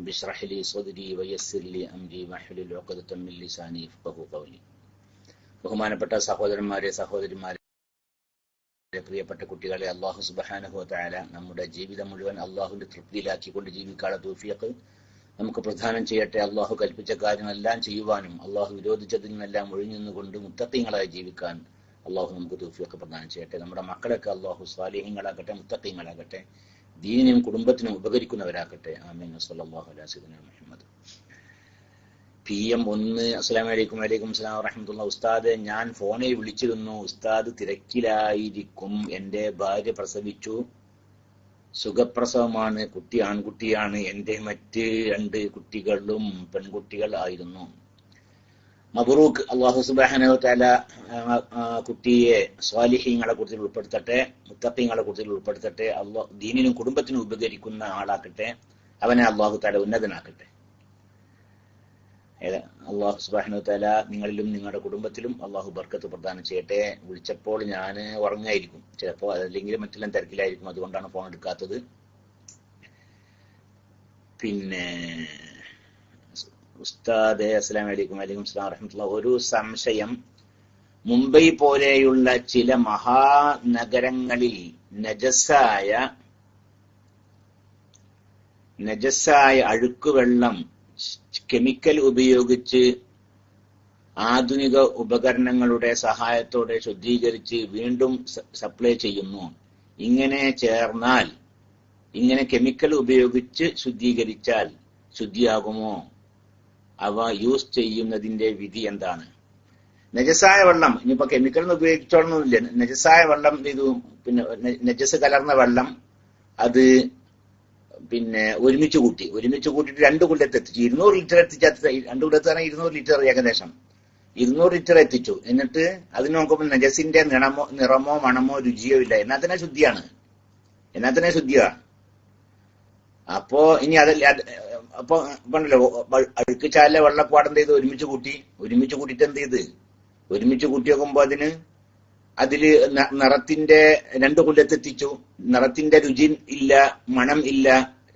رب اشرح لي صدري ويسر لي أمري واحلل عقدة من لساني يفقهوا قولي ബഹുമാനപ്പെട്ട സഹോദരന്മാരെ സഹോദരിമാരെ പ്രിയപ്പെട്ട കുട്ടികളെ അള്ളാഹു സുബഹാനഹു താല നമ്മുടെ ജീവിതം മുഴുവൻ അള്ളാഹുവിന്റെ തൃപ്തിയിലാക്കിക്കൊണ്ട് ജീവിക്കാനുള്ള തൂഫിയക്ക് നമുക്ക് പ്രധാനം ചെയ്യട്ടെ അള്ളാഹു കൽപ്പിച്ച കാര്യങ്ങളെല്ലാം ചെയ്യുവാനും അള്ളാഹു വിരോധിച്ചതിൽ നിന്നെല്ലാം ഒഴിഞ്ഞുകൊണ്ട് മുത്തത്തിങ്ങളായി ജീവിക്കാൻ അള്ളാഹു നമുക്ക് തൂഫിയൊക്കെ പ്രദാനം ചെയ്യട്ടെ നമ്മുടെ മക്കളൊക്കെ അള്ളാഹു സ്വാലിഹ്യങ്ങളാകട്ടെ മുത്തത്തിങ്ങളാകട്ടെ ദീനിനും കുടുംബത്തിനും ഉപകരിക്കുന്നവരാക്കട്ടെ ആമീൻ. സല്ലല്ലാഹു അലാ സയ്യിദിന മുഹമ്മദ്. പി എം ഒന്ന് അസ്സലാം വലൈക്കും വലൈക്കും അസ്സലാം വറഹമത്തുള്ള ഉസ്താദ് ഞാൻ ഫോണിൽ വിളിച്ചിരുന്നു. ഉസ്താദ് തിരക്കിലായിരിക്കും. എന്റെ ഭാര്യ പ്രസവിച്ചു. സുഖപ്രസവമാണ്. കുട്ടി ആൺകുട്ടിയാണ്. എന്റെ മറ്റ് രണ്ട് കുട്ടികളും പെൺകുട്ടികൾ ആയിരുന്നു. മബറൂഖ് അള്ളാഹു സുബാനോ തല കുട്ടിയെ സ്വാലിഹ്യങ്ങളെ കുറിച്ച് ഉൾപ്പെടുത്തട്ടെ മുത്തപ്പിങ്ങളെ കുറിച്ച് ഉൾപ്പെടുത്തട്ടെ അള്ളാഹ് ദീനിനും കുടുംബത്തിനും ഉപകരിക്കുന്ന ആളാക്കട്ടെ അവനെ അള്ളാഹു തല ഉന്നതനാക്കട്ടെ. അള്ളാഹു സുബാനു തല നിങ്ങളിലും നിങ്ങളുടെ കുടുംബത്തിലും അള്ളാഹു ബർക്കത്ത് പ്രദാനം ചെയ്യട്ടെ. വിളിച്ചപ്പോൾ ഞാൻ ഉറങ്ങായിരിക്കും. ചിലപ്പോൾ അതല്ലെങ്കിൽ മറ്റെല്ലാം തിരക്കിലായിരിക്കും. അതുകൊണ്ടാണ് ഫോൺ എടുക്കാത്തത്. പിന്നെ ഉസ്താദെ അസ്സലാം വലൈക്കും വലൈക്കും സ്ലാം വറഹമുല്ല ഒരു സംശയം. മുംബൈ പോലെയുള്ള ചില മഹാനഗരങ്ങളിൽ നജസ്സായ നജസ്സായ അഴുക്കുവെള്ളം കെമിക്കൽ ഉപയോഗിച്ച് ആധുനിക ഉപകരണങ്ങളുടെ സഹായത്തോടെ ശുദ്ധീകരിച്ച് വീണ്ടും സപ്ലൈ ചെയ്യുന്നു. ഇങ്ങനെ ചേർന്നാൽ ഇങ്ങനെ കെമിക്കൽ ഉപയോഗിച്ച് ശുദ്ധീകരിച്ചാൽ ശുദ്ധിയാകുമോ? അവ യൂസ് ചെയ്യുന്നതിന്റെ വിധി എന്താണ്? നജസായ വെള്ളം ഇനിയിപ്പോ കെമിക്കൽ ഉപയോഗിച്ചോളണമെന്നില്ല നജസായ വെള്ളം ഇതു പിന്നെ നജസ് കലർന്ന വെള്ളം അത് പിന്നെ ഒരുമിച്ച് കൂട്ടി. ഒരുമിച്ച് കൂട്ടിയിട്ട് രണ്ട് കൊല്ലത്ത് എത്തിച്ചു. ഇരുന്നൂറ് ലിറ്റർ എത്തിച്ച രണ്ട് തന്നെ ഇരുന്നൂറ് ലിറ്റർ ഏകദേശം. ഇരുന്നൂറ് ലിറ്റർ എത്തിച്ചു. എന്നിട്ട് അതിന് നോക്കുമ്പോൾ നജസിന്റെ നിറമോ നിറമോ മണമോ രുചിയോ ഇല്ല. എന്നാൽ തന്നെ ശുദ്ധിയാണ്. എന്നാൽ തന്നെ ശുദ്ധിയാണ് അപ്പോ ഇനി അതല്ല അപ്പൊ പണ്ടല്ലോ അഴുക്ക് ചാലിലെ ചെയ്ത്? ഒരുമിച്ച് കൂട്ടി. ഒരുമിച്ച് കൂട്ടിയിട്ട് എന്ത് ചെയ്ത്? ഒരുമിച്ച് കൂട്ടി നോക്കുമ്പോ അതിന് അതിൽ നിറത്തിന്റെ രണ്ട് കൊല്ലത്തെത്തിച്ചു നിറത്തിന്റെ രുചി ഇല്ല മണം ഇല്ല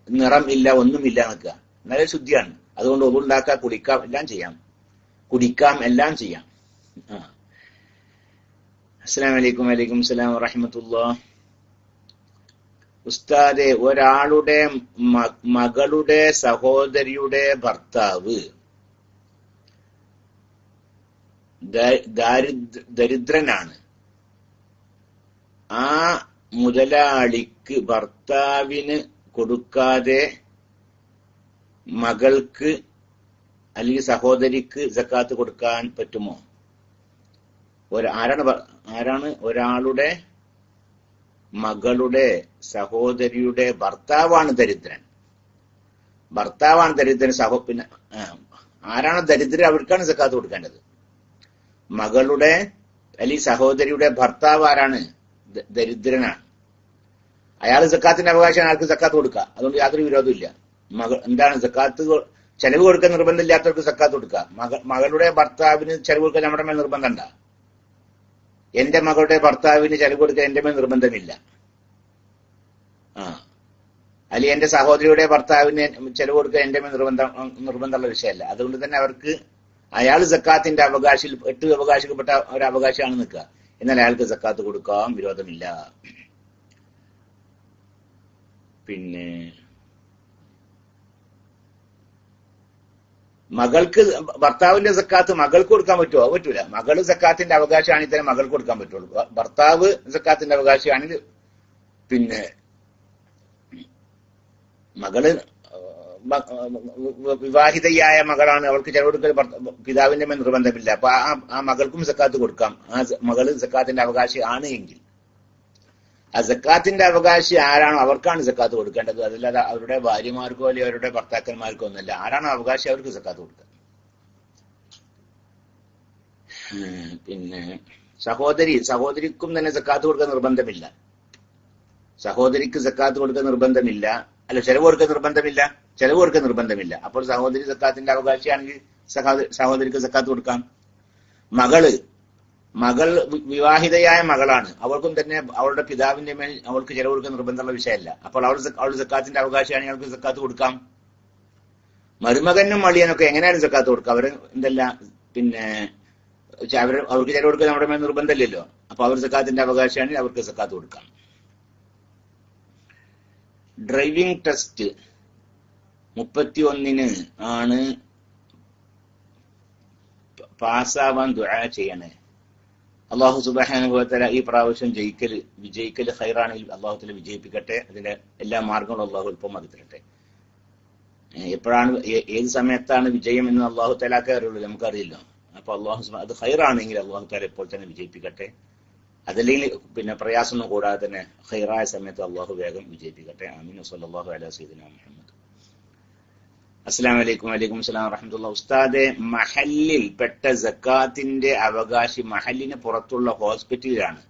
നിറം ഇല്ല ഒന്നുമില്ല നിൽക്കുക നല്ല ശുദ്ധിയാണ്. അതുകൊണ്ട് ഒതുണ്ടാക്കാം കുടിക്കാം എല്ലാം ചെയ്യാം. കുടിക്കാം എല്ലാം ചെയ്യാം. അസ്സാം വലൈക്കും വലൈക്കും സ്ലാം വറഹമത്തുള്ള ഉസ്താദെ ഒരാളുടെ മകളുടെ സഹോദരിയുടെ ഭർത്താവ്. ദരിദ്രനാണ്. ആ മുതലാളിക്ക് ഭർത്താവിന് കൊടുക്കാതെ മകൾക്ക് അല്ലെങ്കിൽ സഹോദരിക്ക് ജക്കാത്ത് കൊടുക്കാൻ പറ്റുമോ? ആരാണ് ആരാണ്? ഒരാളുടെ മകളുടെ സഹോദരിയുടെ ഭർത്താവാണ് ദരിദ്രൻ. ഭർത്താവാണ് ദരിദ്രൻ സഹോ പിന്നെ ആരാണ് ദരിദ്രൻ അവർക്കാണ് സക്കാത്ത് കൊടുക്കേണ്ടത്. മകളുടെ അല്ലെങ്കിൽ സഹോദരിയുടെ ഭർത്താവ് ആരാണ്? ദരിദ്രനാണ്. അയാൾ സക്കാത്തിന്റെ അവകാശമാണ് ആർക്ക് സക്കാത്ത് കൊടുക്കുക അതുകൊണ്ട് യാതൊരു വിരോധമില്ല മകൾ എന്താണ് സക്കാത്ത് ചെലവ് കൊടുക്കാൻ നിർബന്ധമില്ലാത്തവർക്ക് സക്കാത്ത് കൊടുക്കുക മകളുടെ ഭർത്താവിന് ചെലവ് കൊടുക്കാൻ നമ്മുടെ മേൽ നിർബന്ധമുണ്ട എന്റെ മകളുടെ ഭർത്താവിന് ചെലവ് കൊടുക്കാൻ എന്റെ മേൽ നിർബന്ധമില്ല. ആ. അല്ലെങ്കിൽ എന്റെ സഹോദരിയുടെ ഭർത്താവിന് ചെലവ് കൊടുക്കാൻ എന്റെ മേൽ നിർബന്ധം നിർബന്ധമുള്ള വിഷയമല്ല. അതുകൊണ്ട് തന്നെ അവർക്ക് അയാൾ സക്കാത്തിന്റെ അവകാശിൽ എട്ട് അവകാശിക്കപ്പെട്ട ഒരു അവകാശമാണ് നിൽക്കുക. എന്നാൽ അയാൾക്ക് സക്കാത്ത് കൊടുക്കാം വിരോധമില്ല. പിന്നെ മകൾക്ക് ഭർത്താവിന്റെ സക്കാത്ത് മകൾക്ക് കൊടുക്കാൻ പറ്റുമോ? പറ്റൂല. മകൾ സക്കാത്തിന്റെ അവകാശമാണെങ്കിൽ തന്നെ മകൾക്ക് കൊടുക്കാൻ പറ്റുള്ളൂ. ഭർത്താവ് സക്കാത്തിന്റെ അവകാശമാണെങ്കിൽ പിന്നെ മകൾ വിവാഹിതയായ മകളാണ്. അവൾക്ക് ചെലവെടുക്കൽ പിതാവിന്റെ നിർബന്ധമില്ല. അപ്പൊ ആ മകൾക്കും സക്കാത്ത് കൊടുക്കാം. ആ മകൾ സക്കാത്തിന്റെ അവകാശി ആണ് എങ്കിൽ. സക്കാത്തിന്റെ അവകാശി ആരാണോ അവർക്കാണ് സക്കാത്ത് കൊടുക്കേണ്ടത്. അതല്ലാതെ അവരുടെ ഭാര്യമാർക്കോ അല്ലെങ്കിൽ അവരുടെ ഭർത്താക്കന്മാർക്കോ ഒന്നല്ല ആരാണോ അവകാശി അവർക്ക് സക്കാത്ത് കൊടുക്കുക പിന്നെ സഹോദരി സഹോദരിക്കും തന്നെ സക്കാത്ത് കൊടുക്കാൻ നിർബന്ധമില്ല. സഹോദരിക്ക് സക്കാത്ത് കൊടുക്കാൻ നിർബന്ധമില്ല. അല്ല ചെലവ് കൊടുക്കാൻ നിർബന്ധമില്ല. ചെലവ് കൊടുക്കാൻ നിർബന്ധമില്ല. അപ്പോൾ സഹോദരി സക്കാത്തിന്റെ അവകാശിയാണെങ്കിൽ സഹോദരിക്ക് സക്കാത്ത് കൊടുക്കാം. മകൾ മകൾ വിവാഹിതയായ മകളാണ്. അവൾക്കും തന്നെ അവളുടെ പിതാവിന്റെ മേൽ അവൾക്ക് കൊടുക്കാൻ നിർബന്ധമുള്ള വിഷയമല്ല. അപ്പോൾ അവൾ അവൾ സക്കാത്തിന്റെ അവകാശമാണ് അവൾക്ക് സക്കാത്ത് കൊടുക്കാം. മരുമകനും മളിയനൊക്കെ എങ്ങനെയാണ് സക്കാത്ത് കൊടുക്കുക അവർ എന്തല്ല പിന്നെ അവർ അവർക്ക് ചില നമ്മുടെ മേൽ നിർബന്ധമില്ലല്ലോ. അപ്പൊ അവർ സക്കാത്തിന്റെ അവകാശമാണ് അവർക്ക് സക്കാത്ത് കൊടുക്കാം. ഡ്രൈവിംഗ് ടെസ്റ്റ് മുപ്പത്തി ഒന്നിന് ആണ് പാസ്സാവാൻ ദുആ ചെയ്യണേ. അള്ളാഹു സുബാനുഭവത്തല ഈ പ്രാവശ്യം ജയിക്കൽ വിജയിക്കൽ ഹൈറാണെങ്കിൽ തല വിജയിപ്പിക്കട്ടെ. അതിന്റെ എല്ലാ മാർഗങ്ങളും അള്ളാഹു എളുപ്പമാക്കി തരട്ടെ എപ്പോഴാണ് ഏത് സമയത്താണ് വിജയം എന്ന് അള്ളാഹു തലാക്കേ അറിയുള്ളൂ നമുക്കറിയില്ല. അപ്പൊ അള്ളാഹു അത് ഹൈറാണെങ്കിൽ അള്ളാഹു താല ഇപ്പോൾ തന്നെ വിജയിപ്പിക്കട്ടെ. അതല്ലെങ്കിൽ പിന്നെ പ്രയാസമൊന്നും കൂടാതെ തന്നെ ഹൈറായ സമയത്ത് അള്ളാഹു വേഗം വിജയിപ്പിക്കട്ടെ. അമീൻ സല്ലല്ലാഹു അലാ സീദിന മുഹമ്മദ്. അസ്സലാമു വലൈക്കും വലൈക്കും അസ്സലാം വറഹമുല്ല ഉസ്താദെ. മഹല്ലിൽ പെട്ട ജക്കാത്തിന്റെ അവകാശി മഹല്ലിന് പുറത്തുള്ള ഹോസ്പിറ്റലിലാണ്.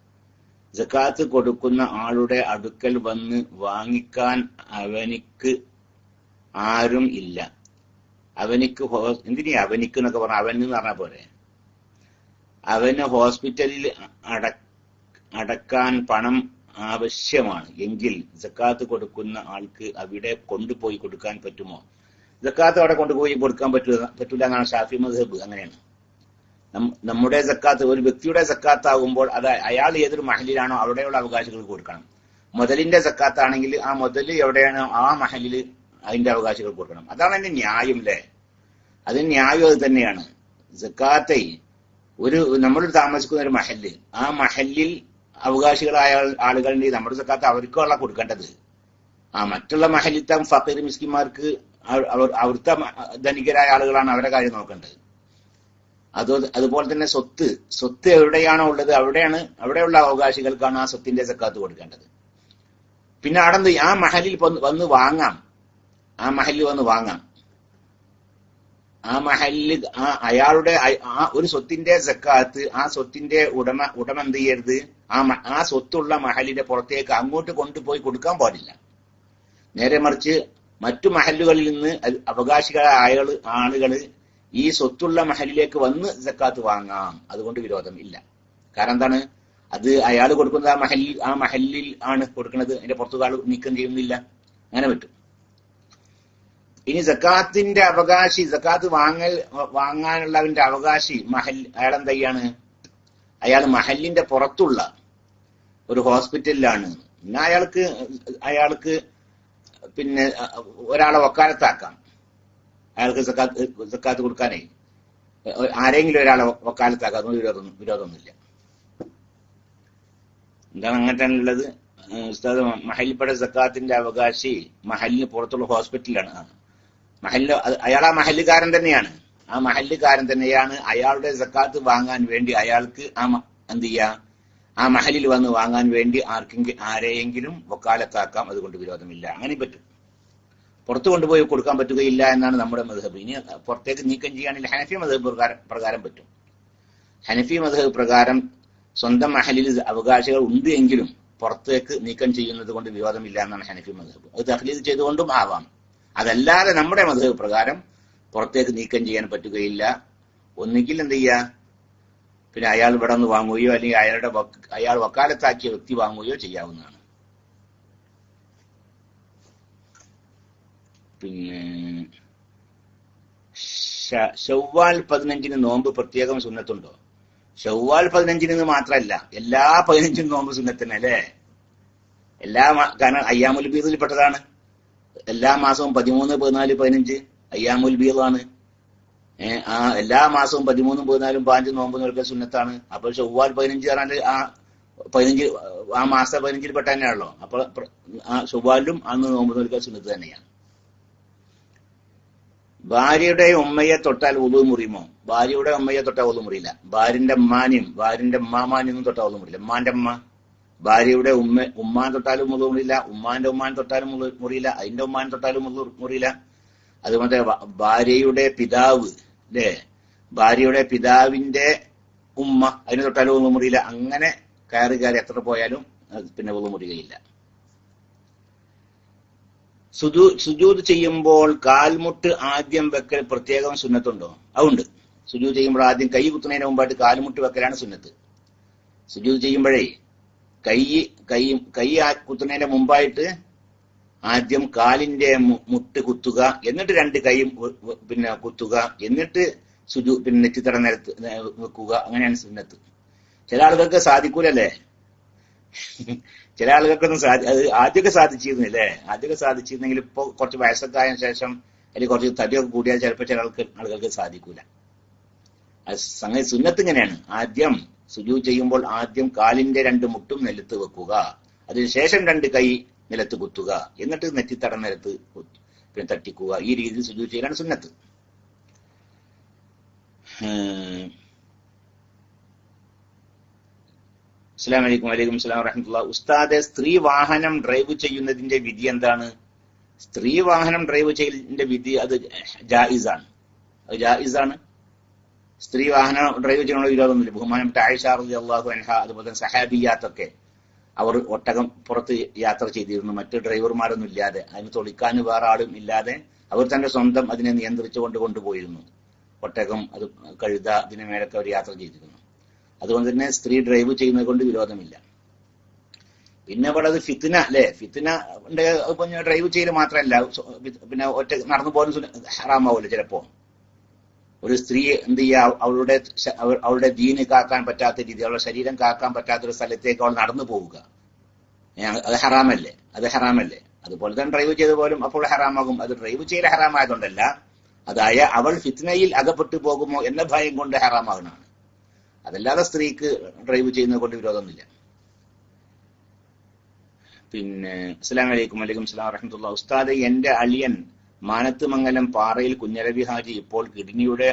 ജക്കാത്ത് കൊടുക്കുന്ന ആളുടെ അടുക്കൽ വന്ന് വാങ്ങിക്കാൻ അവനിക്ക് ആരും ഇല്ല. അവനിക്ക് എന്തിനാ അവനിക്ക് എന്നൊക്കെ പറഞ്ഞ അവൻ എന്ന് പറഞ്ഞാൽ പോരെ? അവന് ഹോസ്പിറ്റലിൽ അട അടക്കാൻ പണം ആവശ്യമാണ്. എങ്കിൽ ജക്കാത്ത് കൊടുക്കുന്ന ആൾക്ക് അവിടെ കൊണ്ടുപോയി കൊടുക്കാൻ പറ്റുമോ? സക്കാത്ത് അവിടെ കൊണ്ടുപോയി കൊടുക്കാൻ പറ്റൂല പറ്റൂല എന്നാണ് ഷാഫി മദ്ഹബ് അങ്ങനെയാണ്. നമ്മുടെ സക്കാത്ത് ഒരു വ്യക്തിയുടെ സക്കാത്ത് ആകുമ്പോൾ അത് അയാൾ ഏതൊരു മഹലിലാണോ അവിടെയുള്ള അവകാശികൾ കൊടുക്കണം. മുതലിന്റെ സക്കാത്താണെങ്കിൽ ആ മുതൽ എവിടെയാണോ ആ മഹലിൽ അതിന്റെ അവകാശികൾ കൊടുക്കണം. അതാണ് അതിന്റെ ന്യായം അല്ലേ അതിന് ന്യായം അത് തന്നെയാണ്. സക്കാത്തെ ഒരു നമ്മൾ താമസിക്കുന്ന ഒരു മഹല്ല് ആ മഹല്ലിൽ അവകാശികളായ ആളുകളുടെ നമ്മുടെ സക്കാത്ത് അവർക്കുള്ള കൊടുക്കേണ്ടത്. ആ മറ്റുള്ള മഹലിത്തം ഫക്കീർ മിസ്കിമാർക്ക് അവർ അവിടുത്തെ ധനികരായ ആളുകളാണ് അവരുടെ കാര്യം നോക്കേണ്ടത്. അത് അതുപോലെ തന്നെ സ്വത്ത്. സ്വത്ത് എവിടെയാണോ ഉള്ളത് അവിടെയാണ് അവിടെയുള്ള അവകാശികൾക്കാണ് ആ സ്വത്തിന്റെ സക്കാത്ത് കൊടുക്കേണ്ടത്. പിന്നെ അവിടെ ആ മഹലിൽ വന്ന് വാങ്ങാം. ആ മഹലിൽ വന്ന് വാങ്ങാം. ആ മഹലിൽ ആ അയാളുടെ ആ ഒരു സ്വത്തിന്റെ സക്കാത്ത് ആ സ്വത്തിന്റെ ഉടമ ഉടമ എന്ത് ചെയ്യരുത്? ആ ആ സ്വത്തുള്ള മഹലിന്റെ പുറത്തേക്ക് അങ്ങോട്ട് കൊണ്ടുപോയി കൊടുക്കാൻ പാടില്ല. നേരെ മറിച്ച് മറ്റു മഹലുകളിൽ നിന്ന് അവകാശികളായ ആളുകൾ ഈ സ്വത്തുള്ള മഹലിലേക്ക് വന്ന് സക്കാത്ത് വാങ്ങാം. അതുകൊണ്ട് വിരോധം ഇല്ല. കാരണം എന്താണ്? അത് അയാൾ കൊടുക്കുന്നത് ആ മഹലിൽ ആ മഹലിൽ ആണ് കൊടുക്കുന്നത്. അതിന്റെ പുറത്തുകാൾ നീക്കം ചെയ്യുന്നില്ല. അങ്ങനെ പറ്റും. ഇനി സക്കാത്തിന്റെ അവകാശി സക്കാത്ത് വാങ്ങൽ വാങ്ങാനുള്ളവന്റെ അവകാശി മഹൽ അയാൾ എന്തയ്യാണ് അയാൾ മഹലിന്റെ പുറത്തുള്ള ഒരു ഹോസ്പിറ്റലിലാണ്. പിന്നെ അയാൾക്ക് അയാൾക്ക് പിന്നെ ഒരാളെ വക്കാലത്താക്കാം. അയാൾക്ക് സക്കാത്ത് സക്കാത്ത് കൊടുക്കാനേ. ആരെങ്കിലും ഒരാളെ വക്കാലത്താക്കാം. അതൊന്നും വിരോധം വിരോധമൊന്നുമില്ല. എന്താണ് അങ്ങനെയാണുള്ളത് ഉസ്താദ് മഹലിൽപ്പെട്ട സക്കാത്തിന്റെ അവകാശി മഹലിന് പുറത്തുള്ള ഹോസ്പിറ്റലാണ്. മഹലിന് അയാൾ ആ മഹല്ലുകാരൻ തന്നെയാണ്. ആ മഹല്ലുകാരൻ തന്നെയാണ് അയാളുടെ സക്കാത്ത് വാങ്ങാൻ വേണ്ടി അയാൾക്ക് ആ എന്ത് ചെയ്യാ? ആ മഹലിൽ വന്ന് വാങ്ങാൻ വേണ്ടി ആർക്കെങ്കിലും ആരെയെങ്കിലും വക്കാലത്താക്കാം അതുകൊണ്ട് വിരോധമില്ല. അങ്ങനെ പറ്റും. പുറത്തു കൊണ്ടുപോയി കൊടുക്കാൻ പറ്റുകയില്ല എന്നാണ് നമ്മുടെ മധുഹബ്. ഇനി പുറത്തേക്ക് നീക്കം ചെയ്യുകയാണെങ്കിൽ ഹനഫി മധുഹബ് പ്രകാരം പറ്റും. ഹനഫി മധുഹബ് പ്രകാരം സ്വന്തം മഹലിൽ അവകാശികൾ ഉണ്ട് എങ്കിലും പുറത്തേക്ക് നീക്കം ചെയ്യുന്നത് കൊണ്ട് വിവാദമില്ല എന്നാണ് ഹനഫി മധുഹബ്. അത് തഹ്ലീദ് ചെയ്തുകൊണ്ടും ആവാം. അതല്ലാതെ നമ്മുടെ മധുഹബ് പ്രകാരം പുറത്തേക്ക് നീക്കം ചെയ്യാൻ പറ്റുകയില്ല. ഒന്നുകിൽ എന്ത് ചെയ്യുക? പിന്നെ അയാൾ ഇവിടെ നിന്ന് വാങ്ങുകയോ അല്ലെങ്കിൽ അയാളുടെ അയാൾ വക്കാലത്താക്കിയ വ്യക്തി വാങ്ങുകയോ ചെയ്യാവുന്നതാണ്. പിന്നെ ചൊവ്വാൽ പതിനഞ്ചിന് നോമ്പ് പ്രത്യേകം സുന്നത്തുണ്ടോ? ശവ്വാൽ പതിനഞ്ചിന് മാത്രമല്ല എല്ലാ പതിനഞ്ചിനും നോമ്പ് സുന്നത്തിന് അല്ലേ എല്ലാ കാരണം അയ്യാമുൽ ബീദിൽ പെട്ടതാണ് എല്ലാ മാസവും പതിമൂന്ന് പതിനാല് പതിനഞ്ച് അയ്യാമുൽ ബീദാണ്. ആ എല്ലാ മാസവും പതിമൂന്നും പതിനാലും പതിനഞ്ചും നോമ്പ് നോക്കിയ സുന്നത്താണ്. അപ്പൊ ചൊവ്വാൽ പതിനഞ്ച് പറഞ്ഞാൽ ആ പതിനഞ്ച് ആ മാസ പതിനഞ്ചിൽ പെട്ട തന്നെയാണല്ലോ. അപ്പൊ ആ ചൊവ്വാലിലും അന്ന് നോമ്പ് നോക്കിയ സുന്നത്ത് തന്നെയാണ്. ഭാര്യയുടെ ഉമ്മയെ തൊട്ടാൽ ഉളു മുറിയുമോ? ഭാര്യയുടെ ഉമ്മയെ തൊട്ടാൽ ഉളു മുറിയില്ല. ഭാര്യന്റെ ഉമ്മാനെയും ഭാര്യന്റെ ഉമ്മാമാനെയൊന്നും തൊട്ടാൽ ഉളു മുറിയില്ല. ഉമ്മാന്റെ അമ്മ ഭാര്യയുടെ ഉമ്മ ഉമ്മാൻ തൊട്ടാലും മുളു മുറിയില്ല. ഉമ്മാന്റെ ഉമ്മാൻ തൊട്ടാലും മുറിയില്ല. അതിന്റെ ഉമ്മാൻ തൊട്ടാലും മുറിയില്ല. അതുപോലെ ഭാര്യയുടെ പിതാവ് അല്ലേ ഭാര്യയുടെ പിതാവിന്റെ ഉമ്മ അതിന് തൊട്ടാലും ഒന്നും മുറിയില്ല. അങ്ങനെ കയറി കയറി എത്ര പോയാലും പിന്നെ ഒന്നും മുറിയുകയില്ല സുജൂ സുജൂത് ചെയ്യുമ്പോൾ കാൽമുട്ട് ആദ്യം വെക്കൽ പ്രത്യേകം സുന്നത്തുണ്ടോ? അതുണ്ട്. സുജൂത് ചെയ്യുമ്പോൾ ആദ്യം കൈ കുത്തുന്നതിന് മുമ്പായിട്ട് കാൽമുട്ട് വെക്കലാണ് സുന്നത്ത്. സുജൂത് ചെയ്യുമ്പോഴേ കൈ കൈ കൈ കുത്തുന്നതിന്റെ മുമ്പായിട്ട് ആദ്യം കാലിന്റെ മുട്ട് കുത്തുക എന്നിട്ട് രണ്ട് കൈയും പിന്നെ കുത്തുക എന്നിട്ട് സുജു പിന്നെ നെറ്റിത്തട നിരത്ത് വെക്കുക. അങ്ങനെയാണ് സുന്നത്ത്. ചില ആളുകൾക്ക് സാധിക്കൂലല്ലേ? ചില ആളുകൾക്കൊന്നും സാധി അത് ആദ്യമൊക്കെ സാധിച്ചിരുന്നില്ലേ? ആദ്യമൊക്കെ സാധിച്ചിരുന്നെങ്കിൽ ഇപ്പൊ കുറച്ച് വയസ്സൊക്കെ ആയതിനു ശേഷം അല്ലെങ്കിൽ കുറച്ച് തടിയൊക്കെ കൂടിയാൽ ചിലപ്പോൾ ചില ആൾക്ക് ആളുകൾക്ക് സാധിക്കൂല. സംഗതി സുന്നത്ത് ഇങ്ങനെയാണ്. ആദ്യം സുജു ചെയ്യുമ്പോൾ ആദ്യം കാലിന്റെ രണ്ട് മുട്ടും നിലത്ത് വെക്കുക. അതിനുശേഷം രണ്ട് കൈ നിലത്ത് കുത്തുക എന്നിട്ട് നെറ്റിത്തട നിലത്ത് പിന്നെ തട്ടിക്കുക ഈ രീതിയിൽ സുജു ചെയ്യലാണ് സുന്നത്ത്. അസ്സാം വലൈക്കും വലൈക്കും സ്ലാം വറഹമുല്ല ഉസ്താദെ സ്ത്രീ വാഹനം ഡ്രൈവ് ചെയ്യുന്നതിന്റെ വിധി എന്താണ്? സ്ത്രീ വാഹനം ഡ്രൈവ് ചെയ്യുന്നതിന്റെ വിധി അത് ജായിസാണ്. അത് ജായിസാണ്. സ്ത്രീ വാഹനം ഡ്രൈവ് ചെയ്യണ വിരോധമൊന്നുമില്ല. ബഹുമാനം റളി അള്ളാഹു അൻഹ അതുപോലെ തന്നെ സഹാബിയാത്തൊക്കെ അവർ ഒട്ടകം പുറത്ത് യാത്ര ചെയ്തിരുന്നു. മറ്റ് ഡ്രൈവർമാരൊന്നും ഇല്ലാതെ അതിന് തൊളിക്കാൻ വേറെ ആളും ഇല്ലാതെ അവർ തന്റെ സ്വന്തം അതിനെ നിയന്ത്രിച്ചുകൊണ്ട് കൊണ്ടുപോയിരുന്നു. ഒട്ടകം അത് കഴുത അതിന് മേലൊക്കെ അവർ യാത്ര ചെയ്തിരുന്നു. അതുകൊണ്ട് തന്നെ സ്ത്രീ ഡ്രൈവ് ചെയ്യുന്നത് കൊണ്ട് വിരോധമില്ല. പിന്നെ ഇവിടെ അത് ഫിത്തിന അല്ലെ? ഫിത്തിന ഡ്രൈവ് ചെയ്യൽ മാത്രമല്ല പിന്നെ ഒറ്റ നടന്നു പോകുന്ന ഹറാമാവൂല്ലോ ചിലപ്പോ. ഒരു സ്ത്രീ എന്ത് ചെയ്യുക? അവളുടെ അവളുടെ ദീന് കാക്കാൻ പറ്റാത്ത രീതി അവളുടെ ശരീരം കാക്കാൻ പറ്റാത്ത ഒരു സ്ഥലത്തേക്ക് അവൾ നടന്നു പോവുക. അത് ഹറാമല്ലേ? അത് ഹറാമല്ലേ? അതുപോലെ തന്നെ ഡ്രൈവ് ചെയ്ത പോലും അപ്പോൾ ഹറാമാകും. അത് ഡ്രൈവ് ചെയ്യൽ ഹറാമായതുകൊണ്ടല്ല. അതായ അവൾ ഫിത്നയിൽ അകപ്പെട്ടു പോകുമോ എന്ന ഭയം കൊണ്ട് ഹറാമാകുന്നതാണ് അതല്ലാതെ സ്ത്രീക്ക് ഡ്രൈവ് ചെയ്യുന്നത് കൊണ്ട് വിരോധമൊന്നുമില്ല. പിന്നെ അസ്സലാം വലൈക്കും വലൈക്കും സ്ലാം വറഹമത്തുള്ള ഉസ്താദ് എന്റെ അളിയൻ മാനത്തുമംഗലം പാറയിൽ കുഞ്ഞരവി ഹാജി ഇപ്പോൾ കിഡ്നിയുടെ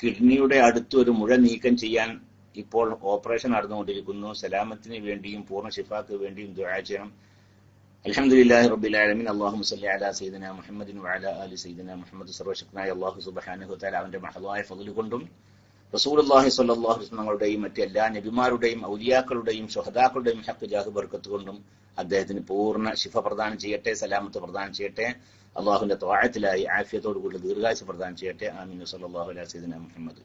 കിഡ്നിയുടെ അടുത്ത് ഒരു മുഴ നീക്കം ചെയ്യാൻ ഇപ്പോൾ ഓപ്പറേഷൻ നടന്നുകൊണ്ടിരിക്കുന്നു. സലാമത്തിന് വേണ്ടിയും പൂർണ ഷിഫാക്ക് വേണ്ടിയും ദുആ ചെയ്യണം. അൽഹംദുലില്ലാഹി റബ്ബിൽ ആലമീൻ. അല്ലാഹുമ്മ സല്ലി അലാ സയ്യിദിനാ മുഹമ്മദിൻ വാല ആലി സൈദന മുഹമ്മദ്. സർവശക്തനായ അള്ളാഹു സുബ്ഹാനഹു വതആല അവന്റെ മഹദായ ഫതിൽ കൊണ്ടും അലൈഹി വസല്ലം തങ്ങളുടെയും മറ്റ് എല്ലാ നബിമാരുടെയും ഔലിയാക്കളുടെയും ഷുഹദാക്കളുടെയും ഹക്ക് ജാഹ് ബർക്കത്ത് കൊണ്ടും അദ്ദേഹത്തിന് പൂർണ ശിഫ പ്രദാനം ചെയ്യട്ടെ സലാമത്ത് പ്രദാനം ചെയ്യട്ടെ അള്ളാഹുവിന്റെ ത്വാഴത്തിലായി ആഫിയത്തോടു കൂടി ദീർഘായുസ് പ്രദാനം ചെയ്യട്ടെ. ആമീൻ. സല്ലാഹു അലൈഹി സീദിന മുഹമ്മദ്.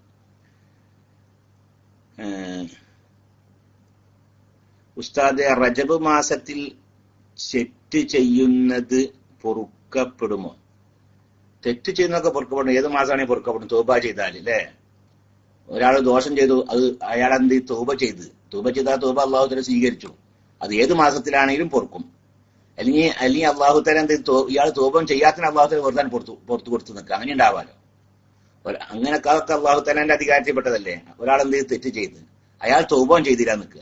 ഉസ്താദ് റജബ് മാസത്തിൽ തെറ്റ് ചെയ്യുന്നത് പൊറുക്കപ്പെടുമോ? തെറ്റ് ചെയ്യുന്നതൊക്കെ പൊറുക്കപ്പെടും ഏത് മാസമാണെങ്കിൽ പൊറുക്കപ്പെടും തോബ ചെയ്താൽ അല്ലേ? ഒരാൾ ദോഷം ചെയ്തു അത് അയാൾ എന്ത് തൂപ ചെയ്ത്. തൗബ ചെയ്ത തൗബ അള്ളാഹു തല സ്വീകരിച്ചു. അത് ഏത് മാസത്തിലാണെങ്കിലും പൊറുക്കും. അല്ലെങ്കിൽ അല്ലെങ്കിൽ അള്ളാഹു തല എന്ത് ഇയാൾ തോപം ചെയ്യാത്തതിന് അള്ളാഹു തല വെറുതെ പുറത്തു പുറത്തു കൊടുത്തു നിൽക്കുക. അങ്ങനെ ഉണ്ടാവാലോ? അങ്ങനെ അതൊക്കെ അള്ളാഹു തലാന്റെ അധികാരത്തിൽപ്പെട്ടതല്ലേ? ഒരാൾ എന്ത് തെറ്റ് ചെയ്ത് അയാൾ തൗബം ചെയ്തിരാൻ നിൽക്കുക.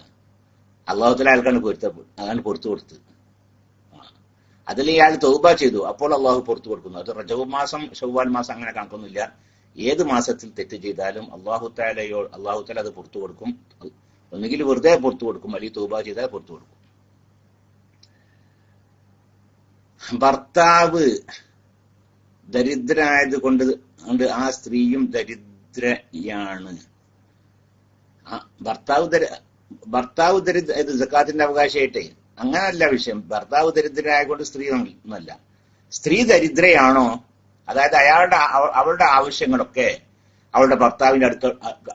അള്ളാഹു തല അയാൾക്കാണ് പൊരുത്ത അതാണ് പുറത്തു കൊടുത്ത്. അതിൽ ഇയാൾ തൗബ ചെയ്തു അപ്പോൾ അള്ളാഹു പുറത്തു കൊടുക്കുന്നു. അത് റജവ് മാസം ഷവ്വാൽ മാസം അങ്ങനെ കണക്കൊന്നുമില്ല. ഏത് മാസത്തിൽ തെറ്റ് ചെയ്താലും അള്ളാഹു താലയോ അള്ളാഹു താല അത് പുറത്തു കൊടുക്കും. ഒന്നുകിൽ വെറുതെ പുറത്തു കൊടുക്കും അല്ലെങ്കിൽ തൂബ ചെയ്താൽ പുറത്തു കൊടുക്കും. ഭർത്താവ് ദരിദ്രനായത് കൊണ്ട് കൊണ്ട് ആ സ്ത്രീയും ദരിദ്രയാണ്. ഭർത്താവ് ദര ഭർത്താവ് ദരിദ്ര ഇത് ജക്കാത്തിന്റെ അവകാശമായിട്ടേ. അങ്ങനല്ല വിഷയം. ഭർത്താവ് ദരിദ്രനായതുകൊണ്ട് സ്ത്രീ ഒന്നല്ല. സ്ത്രീ ദരിദ്രയാണോ? അതായത് അയാളുടെ അവ- അവളുടെ ആവശ്യങ്ങളൊക്കെ അവളുടെ ഭർത്താവിന്റെ അടുത്ത്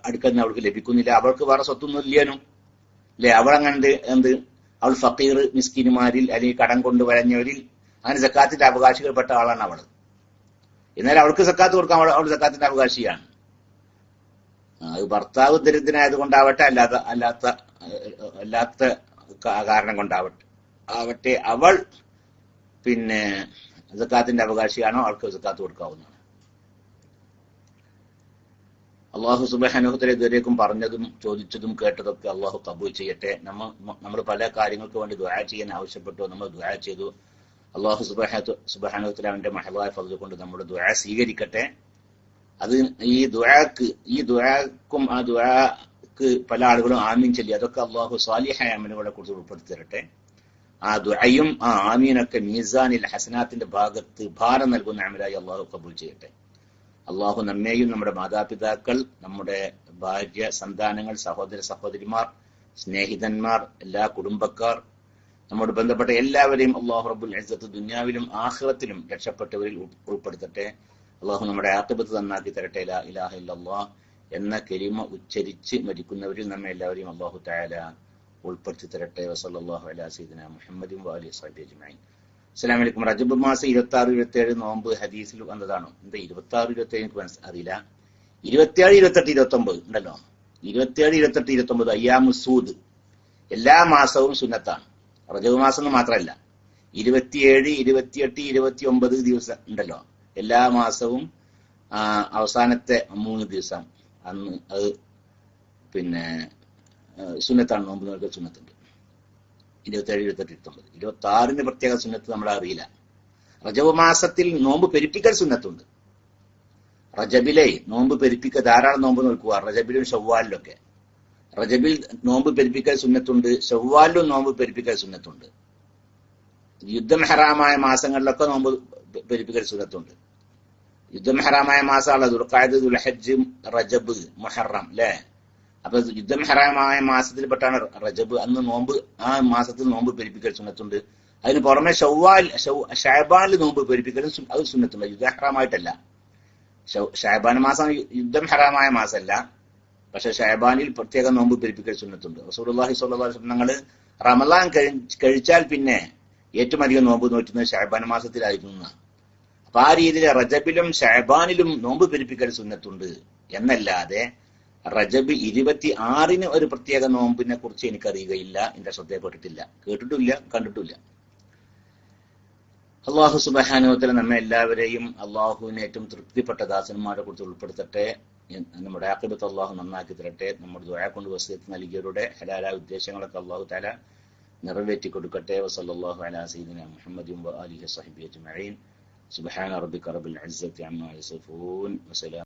അടുക്കുന്ന അവൾക്ക് ലഭിക്കുന്നില്ല. അവൾക്ക് വേറെ സ്വത്തൊന്നും ഇല്ലേനും. അല്ലെ? അവളങ്ങനെ എന്ത്? അവൾ ഫക്കീർ മിസ്കിനുമാരിൽ അല്ലെങ്കിൽ കടം കൊണ്ട് വരഞ്ഞവരിൽ അങ്ങനെ സക്കാത്തിന്റെ അവകാശികൾപ്പെട്ട ആളാണ് അവൾ. എന്നാൽ അവൾക്ക് സക്കാത്ത് കൊടുക്കാൻ അവൾ സക്കാത്തിന്റെ അവകാശിയാണ്. അത് ഭർത്താവ് ദരിദ്രനായത് കൊണ്ടാവട്ടെ അല്ലാത്ത അല്ലാത്ത അല്ലാത്ത കാരണം കൊണ്ടാവട്ടെ. ആവട്ടെ അവൾ പിന്നെ സക്കാത്തിന്റെ അവകാശിയാണോ? ആൾക്ക് സക്കാത്ത് കൊടുക്കാവുന്നതാണ്. അള്ളാഹു സുബാനുഹത്തിലെ ഇതുവരേക്കും പറഞ്ഞതും ചോദിച്ചതും കേട്ടതൊക്കെ അള്ളാഹു കബൂൽ ചെയ്യട്ടെ. നമ്മൾ നമ്മൾ പല കാര്യങ്ങൾക്ക് വേണ്ടി ദുആ ചെയ്യാൻ ആവശ്യപ്പെട്ടു. നമ്മൾ ദുആ ചെയ്തു. അള്ളാഹു സുബഹ സുബഹാനുഹത്തിൽ അവന്റെ മഹബായ ഫലത് കൊണ്ട് നമ്മുടെ ദുആ സ്വീകരിക്കട്ടെ. അത് ഈ ദുആക്ക് ഈ ദുആക്കും ആ ദുആക്ക് പല ആളുകളും ആമീൻ ചൊല്ലി. അതൊക്കെ അള്ളാഹു സ്വാലിഹായ അമലുകളെ കുറിച്ച് ഉൾപ്പെടുത്തി തരട്ടെ. ആ ദുആയും ആ ആമീനൊക്കെ മീസാനിൽ ഹസനാത്തിന്റെ ഭാഗത്ത് ഭാരം നൽകുന്ന അമലായി അള്ളാഹു കബൂൾ ചെയ്യട്ടെ. അള്ളാഹു നമ്മെയും നമ്മുടെ മാതാപിതാക്കൾ നമ്മുടെ ഭാര്യ സന്താനങ്ങൾ സഹോദര സഹോദരിമാർ സ്നേഹിതന്മാർ എല്ലാ കുടുംബക്കാർ നമ്മോട് ബന്ധപ്പെട്ട എല്ലാവരെയും അള്ളാഹു റബുൽ ഇസ്സത്ത് ദുന്യാവിലും ആഖിറത്തിലും രക്ഷപ്പെട്ടവരിൽ ഉൾപ്പെടുത്തട്ടെ. അള്ളാഹു നമ്മുടെ ആത്മബത്ത് നന്നാക്കി തരട്ടെ. ഇലാഹ ഇല്ലല്ലാഹ് എന്ന കെലിമ ഉച്ചരിച്ച് മരിക്കുന്നവരിൽ നമ്മെ എല്ലാവരെയും അള്ളാഹു താല ഉൾപ്പെടുത്തി തരട്ടെ. വസല്ലാഹു അലാ സീദന മുഹമ്മദും വാലി സാബി അജ്മൈൻ അസ്സലാമു അലൈക്കും. റജബ് മാസം ഇരുപത്തി ആറ് ഇരുപത്തി ഏഴ് നോമ്പ് ഹദീസിൽ വന്നതാണോ. എന്താ ഇരുപത്തി ആറ് ഇരുപത്തി ഏഴ് എനിക്ക് മനസ്സിലായി അറിയില്ല. ഇരുപത്തിയേഴ് ഇരുപത്തെട്ട് ഇരുപത്തി ഒമ്പത് ഉണ്ടല്ലോ. ഇരുപത്തിയേഴ് ഇരുപത്തെട്ട് ഇരുപത്തി ഒമ്പത് അയ്യാമു സൂദ്. എല്ലാ മാസവും സുന്നത്താണ്. റജബ് മാസം എന്ന് മാത്രമല്ല. ഇരുപത്തിയേഴ് ഇരുപത്തിയെട്ട് ഇരുപത്തി ഒമ്പത് ദിവസം ഉണ്ടല്ലോ. എല്ലാ മാസവും അവസാനത്തെ മൂന്ന് ദിവസം അന്ന് അത് പിന്നെ സുന്നത്താണ് നോമ്പ് നോക്കുക സുന്നത്തുണ്ട്. ഇരുപത്തേഴ് ഇരുപത്തെട്ട് ഇരുപത്തൊമ്പത്. ഇരുപത്തി ആറിന് പ്രത്യേക സുന്നത്ത് നമ്മൾ അറിയില്ല. റജബ് മാസത്തിൽ നോമ്പ് പെരുപ്പിക്കൽ സുന്നത്തുണ്ട്. റജബിലെ നോമ്പ് പെരുപ്പിക്കുക ധാരാളം നോമ്പ് നോക്കുക റജബിലും ഷവ്വാലിലൊക്കെ. റജബിൽ നോമ്പ് പെരുപ്പിക്കൽ സുന്നത്തുണ്ട്. ഷവ്വാലിലും നോമ്പ് പെരുപ്പിക്കൽ സുന്നത്തുണ്ട്. യുദ്ധം ഹറാമായ മാസങ്ങളിലൊക്കെ നോമ്പ് പെരുപ്പിക്കൽ സുന്നത്തുണ്ട്. യുദ്ധം ഹറാമായ മാസമാണ് ദുർഖായത് ദുൽഹജ് റജബ് മുഹറം അല്ലേ അപ്പൊ യുദ്ധം ഹറാമായ മാസത്തിൽപ്പെട്ടാണ് റജബ് അന്ന് നോമ്പ് ആ മാസത്തിൽ നോമ്പ് പെരുപ്പിക്കൽ സുന്നത്തുണ്ട്. അതിന് പുറമെ ഷവ്വാൽ ഷൗ- ഷാബാനിൽ നോമ്പ് പെരുപ്പിക്കലും അത് സുന്നത്തുണ്ട്. യുദ്ധം ഹറാമായിട്ടല്ല. ഷാബാൻ മാസം യുദ്ധം ഹറാമായ മാസമല്ല. പക്ഷെ ഷാബാനിൽ പ്രത്യേക നോമ്പ് പെരുപ്പിക്കൽ സുന്നത്തുണ്ട്. അലൈഹി വസല്ലം ഞങ്ങൾ റമലാൻ കഴിച്ചാൽ പിന്നെ ഏറ്റവും അധികം നോമ്പ് നോറ്റുന്നത് ഷാബാൻ മാസത്തിലായിരുന്നു. അപ്പൊ ആ രീതിയിൽ റജബിലും ഷാബാനിലും നോമ്പ് പെരുപ്പിക്കൽ സുന്നത്തുണ്ട് എന്നല്ലാതെ റജബ് ഇരുപത്തി ആറിന് ഒരു പ്രത്യേക നോമ്പിനെ കുറിച്ച് എനിക്കറിയുകയില്ല. എന്റെ ശ്രദ്ധയപ്പെട്ടിട്ടില്ല കേട്ടിട്ടില്ല. കണ്ടിട്ടില്ല അള്ളാഹു സുബാനുവത്തിൽ നമ്മെ എല്ലാവരെയും അള്ളാഹുവിനെ ഏറ്റവും തൃപ്തിപ്പെട്ട ദാസന്മാരെ കുറിച്ച് ഉൾപ്പെടുത്തട്ടെ. നമ്മുടെ ആക്കിബത്ത് അള്ളാഹു നന്നാക്കി തരട്ടെ. നമ്മുടെ ദുആ കൊണ്ട് വസീത്ത് നൽകിയവരുടെ ഹലാല ഉദ്ദേശങ്ങളൊക്കെ അള്ളാഹു തല നിറവേറ്റി കൊടുക്കട്ടെ. വസല്ലാഹു അലാ സീദിന മുഹമ്മദും വ ആലിഹി സ്വഹബി അജ്മഈൻ. സുബ്ഹാന റബ്ബിക റബ്ബിൽ ഇസ്സത്തി അമ്മാ യസിഫൂൻ. വസലാം